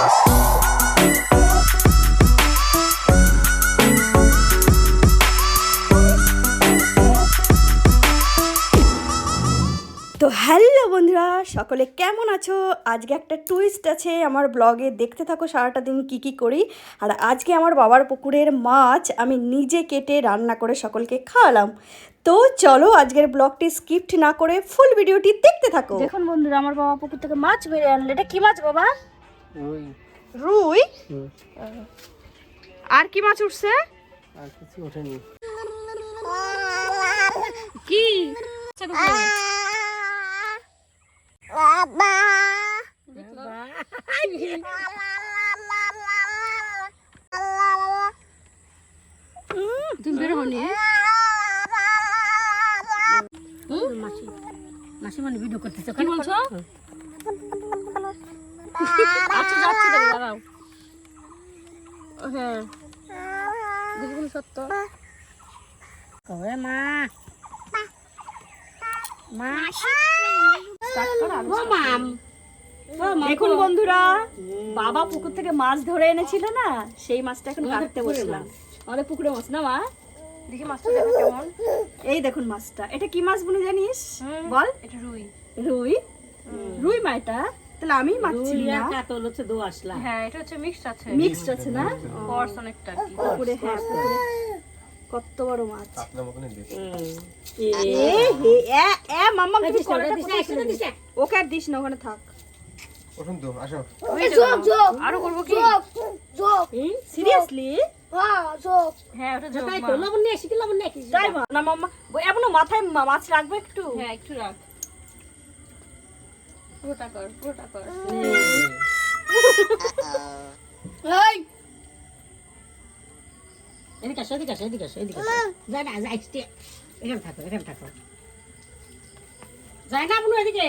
তো হ্যালো বন্ধুরা, সকলে কেমন আছো? আজকে একটা টুইস্ট আছে আমার ব্লগে দেখতে থাকো সারাটা দিন কি কি করি। আর আজকে আমার বাবার পুকুরের মাছ আমি নিজে কেটে রান্না করে সকলকে খাওয়ালাম। তো চলো আজকের ব্লগটি স্কিপ্ট না করে ফুল ভিডিওটি দেখতে থাকো। দেখুন বন্ধুরা, আমার বাবা পুকুর থেকে মাছ বেড়ে আনলো। এটা কি মাছ বাবা? রুই। আর কি মাছ উঠছে? আর কিছু ওঠেনি। কি? তুমি বের হনি মাসি মাসি মানে ভিডিও করতেছে। কি বলছো? আচ্ছা যাচ্ছি দাঁড়াও। হ্যাঁ। দেখুন সত্য? কবে মা। মা। ও মাম দেখুন বন্ধুরা বাবা পুকুর থেকে মাছ ধরে এনেছিল না? সেই মাছটা এখন কাটতে বসলাম। আমাদের পুকুরে মাছ না মা? দেখি মাছটা দেখো কেমন। এই দেখুন মাছটা। এটা কি মাছ বলে জানিস? বল। এটা রুই। রুই? রুই মা এটা? তাহলে আমি চিনি না। কাতল হচ্ছে দো আসলা। হ্যাঁ এটা হচ্ছে মিক্সড আছে। মিক্সড আছে না? পর্স অনেকটা কি। পুকুরে হ্যাঁ পুকুরে কত বড় মাছ। আপনার মতনই দেখি এ হে এ এ মাম্মা তুমি ফেলে দিলে? ওকে আর দিস না ওখানে থাক। ওঠুন তো আসো। আরও করব কি? সিরিয়াসলি হ্যাঁ ওটা যোগ মা। তাই মা না মাম্মা ও- এমন মাথায় মাছ রাখবে একটু? হ্যাঁ একটু রাখ। পুরোটা কর পুরোটা কর। এদিকে আসো এদিকে আসো এদিকে আসো এদিকে আসো। যায় না যায় স্টে এখানে থাকো এখানে থাকো। যায় না আপনি এদিকে।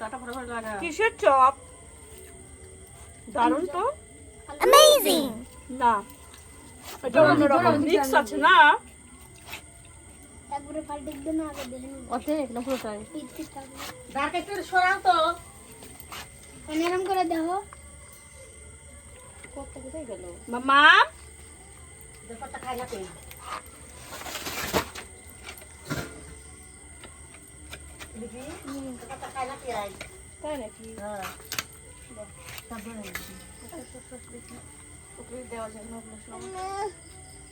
কাটা ফটো করে লাগা। কিসের চপ? দারুণ তো। না এটা অন্যরকম। মিক্স আছে না? অর্ধেক না পুরোটাই দাঁড়কে একটু সরাও তো। এরম করে দেখো। কত কোথায় গেল? মামা। ব্যাপারটা খাই না তুই নাকি? হ্যাঁ। পুকুরে দেওয়া যায় না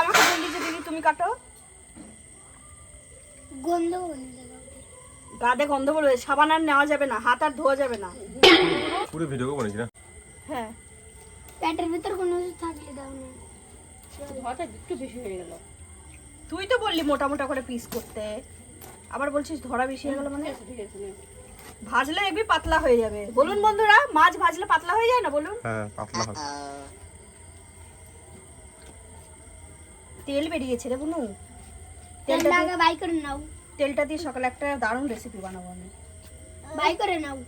আমাকে বললি যে দিদি তুমি কাটো। গন্ধ গাদে গন্ধ বলবে সাবান আর নেওয়া যাবে না হাত আর ধোয়া যাবে না। পুরো ভিডিও করব নাকি না? হ্যাঁ। ভিতর কোনো কিছু থাকলে দাও না। ধোয়াটা একটু বেশি হয়ে গেল। তুই তো বললি মোটা মোটা করে পিস করতে। আবার বলছিস ধরা বেশি হয়ে গেল মানে। ভাজলে এবি পাতলা হয়ে যাবে। বলুন বন্ধুরা মাছ ভাজলে পাতলা হয়ে যায় না বলুন? হ্যাঁ পাতলা হবে তেল বেরিয়েছে রে বুনু। তেলটা আগে দিয়ে বাই করে নাও। তেলটা দিয়ে সকালে একটা দারুণ রেসিপি বানাবো আমি। বাই করে নাও।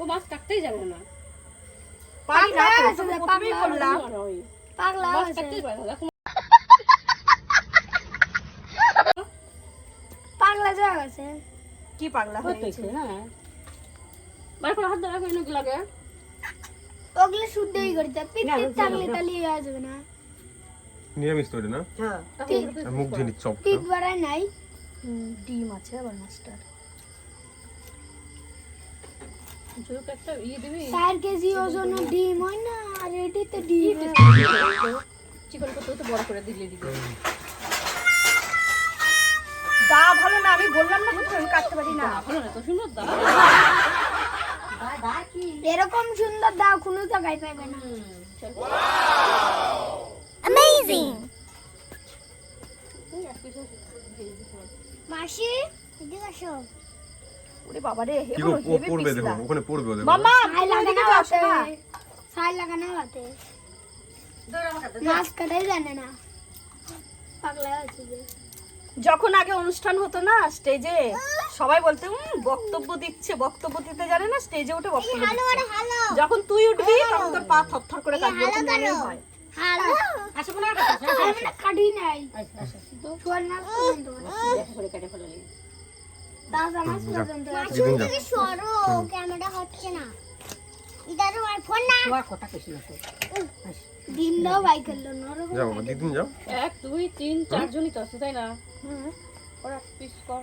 ও মাছ কাটতেই যাবে না। পাগলা তোকে আছে, পাগলা বললাম। পাগলা মাছ কাটতেই পারে না দেখো। পাগলা যাওয়া গেছে। কি পাগলা হয়ে? হ্যাঁ বার হাত ধরা লাগে। ওগুলো শুদ্ধই করতে থাকলে তাহলে ইয়ে হয়ে যাবে না। নিরামিষ তো এটা না? হ্যাঁ। মুখ ঝিনি চপ পিট বাড়ায় নাই। ডিম আছে আবার একটা ইয়ে দিবি? চার কেজি ওজন ডিম হয় না আর এটিতে ডিম চিকন করতে তো বড় করে দিলে দিবি। দা ভালো না আমি বললাম না আমি কাটতে পারি না। ভালো না তো সুন্দর দা। এরকম সুন্দর দাও কোনো জায়গায় পাবে না। মাসি এদিকে আসো। ওরে বাবা রে কি গো পড়বে দেখো ওখানে পড়বে দেখো। মামা সাই লাগানো ওইদিকে যাও, শোনা। হাতে সাই লাগানো হাতে মাছ কাটাই জানে না। পাগলা যখন আগে অনুষ্ঠান হতো না স্টেজে সবাই বলতে "উম, বক্তব্য দিচ্ছে বক্তব্য দিতে জানে না স্টেজে উঠে বক্তব্য যখন তুই উঠবি তখন তোর পা থরথর করে কাঁপবে ওরকম মনে হয় হ্যালো আসো বলে কাটা আমি না কাটি নাই। শোন না পর্যন্ত করে কাটে ফেলে দাদা মাছ পর্যন্ত দিদিন যাও সরো ক্যামেরা হচ্ছে না। ইদার আর ফোন না? তোমার কথা কইছি না দিন দাও বাই করল নরম যাও বাবা দিদিন যাও। এক দুই তিন চারজনই তো আছে তাই না? ওরা পিস কর।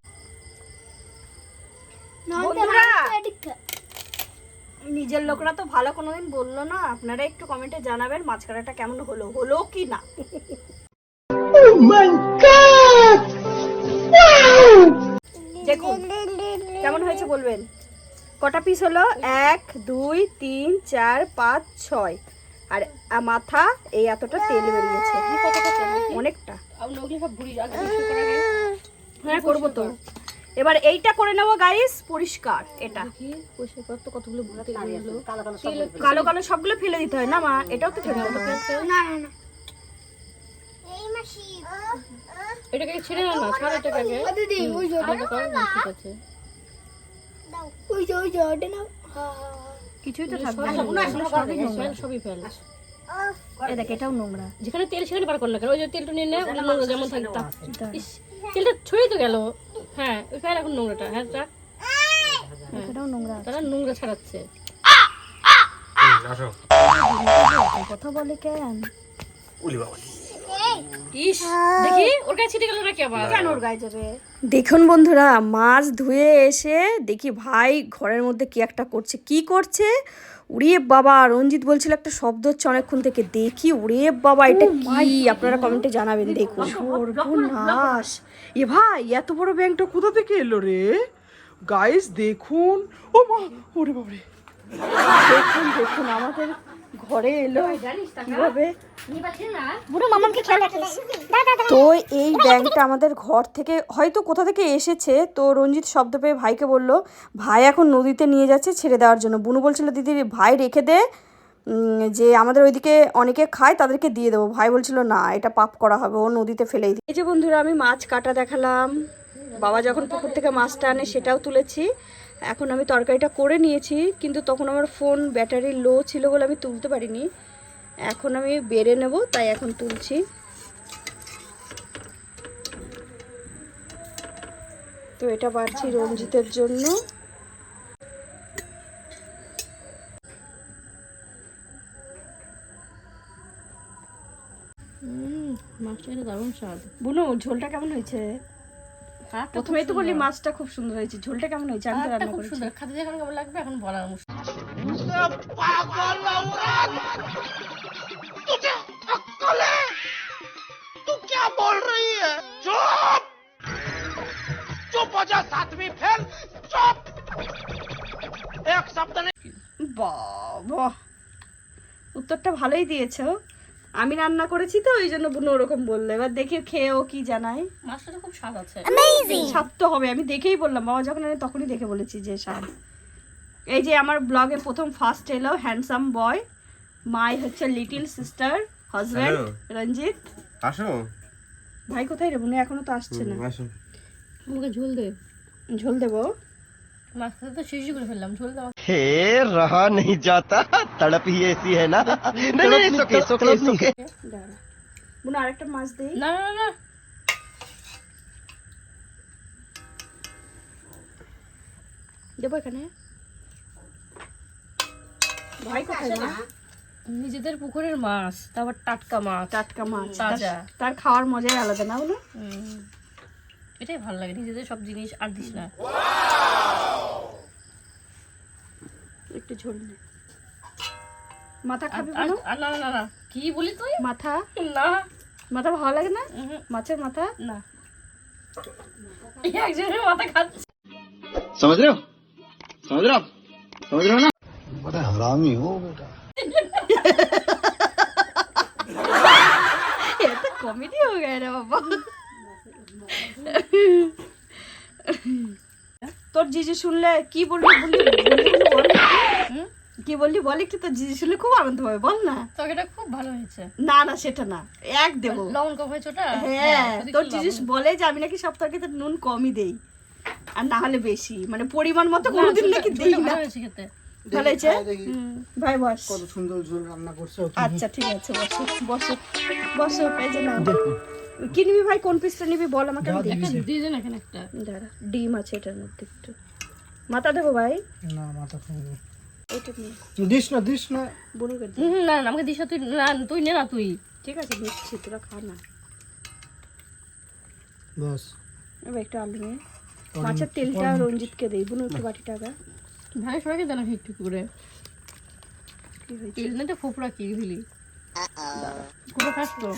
নিজের লোকরা তো ভালো কোনোদিন বলল না। আপনারা একটু কমেন্টে জানাবেন মাছ কাটাটা কেমন হলো হলো কি না। দেখুন কেমন হয়েছে বলবেন? কটা পিস হলো? এক দুই তিন চার পাঁচ ছয়। আর মাথা এই এতটা তেল বেরিয়েছে। অনেকটা। হ্যাঁ করব তো। এবার এইটা করে নেব গাইস পরিষ্কার এটা। পরিষ্কার কতগুলো কালো কালো সব কালো কালো সবগুলো ফেলে দিতে হয় না মা? এটাও তো ফেলে দিতে না না না এই মাসি এটাকে ছেড়ে না না ছাড় এটাকে। দিদি ওই যে ওটা। আগে কর না, ঠিক আছে। ওই যে ওই যে ওটা নাও। কিছুই তো থাকবে না। সবই ফেল। এই দেখ এটাও নোংরা। যেখানে তেল সেখানে বার কর না কেন? ওই যে তেলটা নিয়ে নে ওগুলো নোংরা যেমন থাকে তেলটা ছড়িয়ে তো গেল। হ্যাঁ ওই এখন নোংরাটা হ্যাঁ এটাও নোংরা তারা নোংরা ছাড়াচ্ছে। কথা বলে কেন? উলি বাবা। ইস দেখি ওর কাছে ছিটে গেল নাকি আবার? কেন ওর গায়ে যাবে? দেখুন বন্ধুরা মাছ ধুয়ে এসে দেখি ভাই ঘরের মধ্যে কি একটা করছে কি করছে? উড়িয়ে বাবা রঞ্জিত বলছিল একটা শব্দ হচ্ছে অনেকক্ষণ থেকে। দেখি উড়িয়ে বাবা এটা কি? আপনারা কমেন্টে জানাবেন দেখুন। সর্বনাশ। এ ভাই এত বড় ব্যাংকটা কোথা থেকে এলো রে? গাইস দেখুন। ও মা ওরে বাবারে। দেখুন দেখুন আমাদের ঘরে এলো। কীভাবে? তো এই ব্যাংকটা আমাদের ঘর থেকে হয়তো কোথা থেকে এসেছে? তো রঞ্জিত শব্দ পেয়ে ভাইকে বলল ভাই এখন নদীতে নিয়ে যাচ্ছে ছেড়ে দেওয়ার জন্য। বুনু বলছিল দিদি ভাই রেখে দে যে আমাদের ওইদিকে অনেকে খায়, তাদেরকে দিয়ে দেবো। ভাই বলছিল, না, এটা পাপ করা হবে, ও নদীতে ফেলেই এই যে বন্ধুরা, আমি মাছ কাটা দেখালাম। বাবা যখন পুকুর থেকে মাছটা আনে সেটাও তুলেছি। এখন আমি তরকারিটা করে নিয়েছি, কিন্তু তখন আমার ফোন ব্যাটারি লো ছিল বলে আমি তুলতে পারিনি। এখন আমি বেড়ে নেব, তাই এখন তুলছি। তো এটা বাড়ছি রঞ্জিতের জন্য। মাছটা এটা দারুণ স্বাদ বুনু ঝোলটা কেমন হয়েছে প্রথমেই তো বললি মাছটা খুব সুন্দর হয়েছে ঝোলটা কেমন হয়েছে আমি তো একটা রান্না খুব করেছি সুন্দর খাতে যখন কেমন লাগবে এখন বলার মুশকিল तू क्या बोल रही है चुप चुप हो जा सातवीं फेल चुप एक शब्द नहीं বাবা উত্তরটা ভালোই দিয়েছো আমি রান্না করেছি তো ওই জন্য বুনু ওরকম বলল। এবার দেখে খেয়ে ও কি জানায়। মাছটা তো খুব স্বাদ আছে। স্বাদ তো হবে আমি দেখেই বললাম বাবা যখন আনে তখনই দেখে বলেছি যে স্বাদ। এই যে আমার ব্লগে প্রথম ফার্স্ট এলো হ্যান্ডসাম বয় মাই হচ্ছে লিটিল সিস্টার হাজব্যান্ড. রঞ্জিত। আসো। ভাই কোথায় রে বুনু? এখনও তো আসছে না। আসো। আমাকে ঝোল দে। ঝোল দেবো। মাছটা তো শেষ করে ফেললাম ঝোল দে हे रहा नहीं जाता तड़प ही ऐसी है ना नहीं नहीं सुखे सुखे सुखे দাঁড়া বুনু আরেকটা মাছ দিই না না না দেবো এখানে ভাই কোথায় না নিজেদের পুকুরের মাছ তারপর টাটকা মাছ টাটকা মাছ তাজা। তার- তার খাওয়ার মজাই আলাদা না বলো হুম। এটাই ভালো লাগে নিজেদের সব জিনিস আর দিস না একটু ঝোল নে মাথা খাবি আর বুনু আর না না না, না কি বলি তুই মাথা না মাথা ভালো লাগে না মাছের মাথা না একজনের মাথা খাচ্ছে समझ रहे हो समझ रहे हो आप? समझ रहे हो ना ये तो कॉमेडी हो गया रे बाबा তোর জিজু শুনলে কি বলবি বললি বললি বললি বল হুম? কি বললি? বল একটু তোর শুনলে খুব আনন্দ পাবে বল না। তরকারিটা খুব ভালো হয়েছে। না না সেটা না এক দেবো। লবণ কম হয়েছে ওটা? হ্যাঁ তোর একটু বলে যে আমি নাকি সব তরকারিতে নুন কমই দেই আর না হলে বেশি। মানে পরিমাণ মতো কোনোদিন নাকি দেই না। ভালো হয়েছে খেতে। ভালো হয়েছে? ভাই বস। কত সুন্দর ঝোল রান্না করছে আচ্ছা ঠিক আছে বসো বসো। বসো এই যে নাও। কি নিবি ভাই? কোন পিসটা নিবি? বল আমাকে আমি দিচ্ছি দিয়ে দেন এখানে একটা। দাঁড়া ডিম আছে এটার মধ্যে একটু। মাথা দেবো ভাই? না মাথা খাব এটা নিয়ে। দিস না দিস না বনুকে দে। হুম, হুম, না না আমাকে দিস তুই না তুই নে না তুই। ঠিক আছে দিচ্ছি তোরা খা না। বাস। এবার একটু আলু নিয়ে। মাছের তেলটা রঞ্জিতকে দেই বুনু একটু বাটিটা আগে ভাই সবাইকে দেন একটু করে। তেল না তো ফোপড়া কি দিলি। খাস তো।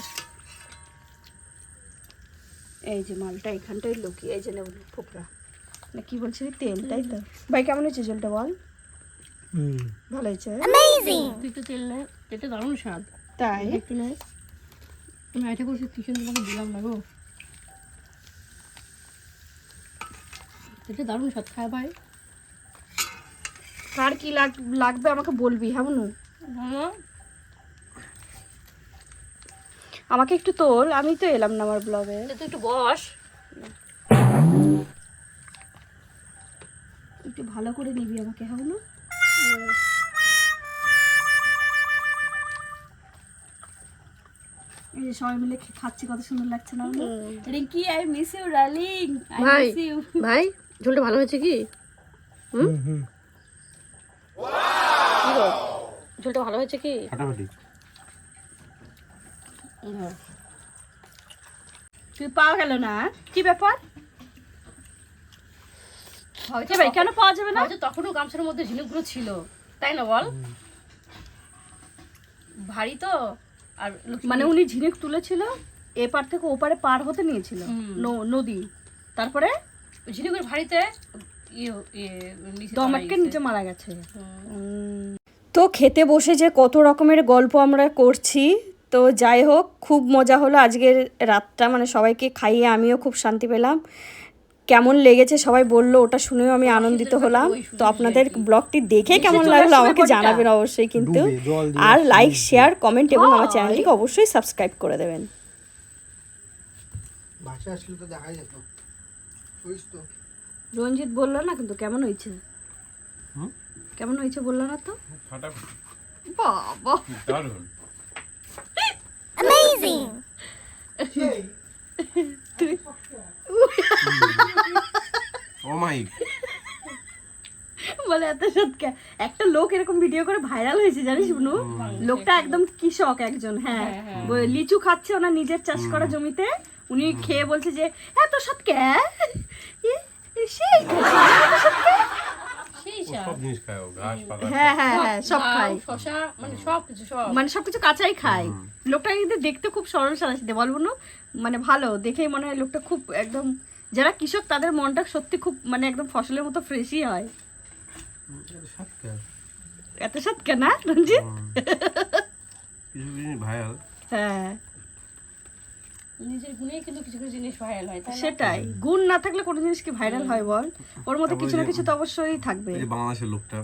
এই যে মালটা এখানটাই লুকিয়ে এই যে নেব ফোপড়া না কি বলছিলি? তেল তাই তো। ভাই কেমন হয়েছে জলটা বল? হুম ভালো হয়েছে। তুই তো তেল নে তেলটা দারুণ স্বাদ। তাই? একটু নে আমি এটা করছি টিউশন তোমাকে দিলাম না গো। তেলটা দারুণ স্বাদ খায় ভাই। কার কি লাগ- লাগবে আমাকে বলবি হ্যাঁ হ্যাঁ। আমাকে একটু তোল আমি তো এলাম না আমার ব্লগে। তুই একটু বস। একটু ভালো করে নিবি আমাকে হ্যাঁ এই যে সবাই মিলে খাচ্ছি কত সুন্দর লাগছে না? Rinki I miss you darling I ভাই মিস ইউ ভাই ঝোলটা ভালো হয়েছে কি? হুম? হুম ঝোলটা ভালো হয়েছে কি? ফাটাফাটি। তুই পাওয়া গেল না কি ব্যাপার? হয়েছে ভাই কেন পাওয়া যাবে না? হয়তো তখনও গামছার মধ্যে ঝিনুকগুলো ছিল। তাই না বল? ভারী তো। আর মানে উনি ঝিনুক তুলেছিল এপার থেকে ওপারে পার হতে নিয়েছিল ন- নদী। তারপরে? ঝিনুকের ভারীতে ইয়ে ইয়ে নিচে দম আটকে নিচে মারা গেছে। তো খেতে বসে যে কত রকমের গল্প আমরা করছি তো যাই হোক খুব মজা হলো আজকের রাতটা। মানে সবাইকে খাইয়ে আমিও খুব শান্তি পেলাম। কেমন লেগেছে সবাই বলল ওটা শুনেও আমি আনন্দিত হলাম। তো আপনাদের ব্লগটি দেখে কেমন লাগল আমাকে জানাবেন অবশ্যই কিন্তু। আর লাইক শেয়ার কমেন্ট এবং আমার চ্যানেলটিকে অবশ্যই সাবস্ক্রাইব করে দেবেন। রঞ্জিত বলল না কিন্তু কেমন হয়েছে? কেমন হয়েছে বলল না তো? ফাটাফাটি। বাবা। দারুণ। ও মাই বলে এত সত্যি একটা লোক এরকম ভিডিও করে ভাইরাল হয়েছে জানিস বুনু? লোকটা একদম কৃষক একজন হ্যাঁ। লিচু খাচ্ছে ওনার নিজের চাষ করা জমিতে। উনি খেয়ে বলছে যে এত সৎকা?" সেই হ্যাঁ হ্যাঁ হ্যাঁ মানে সব কিছু সব। মানে সবকিছু কাঁচাই খায়। লোকটা কিন্তু দেখতে খুব সরল সাদাসিধে বলব না মানে ভালো দেখেই মনে হয় লোকটা খুব একদম যারা কৃষক তাদের মনটা সত্যি খুব মানে একদম ফসলের মতো ফ্রেশই হয়। এত সৎকা না রঞ্জিত? ভাইরাল হ্যাঁ। নিজের গুণেই কিন্তু কিছু কিছু জিনিস ভাইরাল হয় সেটাই। গুণ না থাকলে কোনো জিনিস কি ভাইরাল হয় বল? ওর মধ্যে কিছু না কিছু তো অবশ্যই থাকবে। এই বাংলাদেশের লোকটা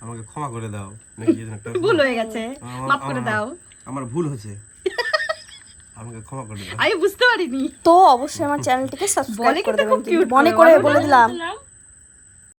আমাকে ক্ষমা করে দাও নাকি ভুল হয়ে গেছে। মাফ করে দাও। আমার ভুল হয়েছে আমাকে ক্ষমা করে দাও আমি বুঝতে পারিনি। তো অবশ্যই আমার চ্যানেলটিকে সাবস্ক্রাইব করে দেবেন মনে করে, বলে দিলাম।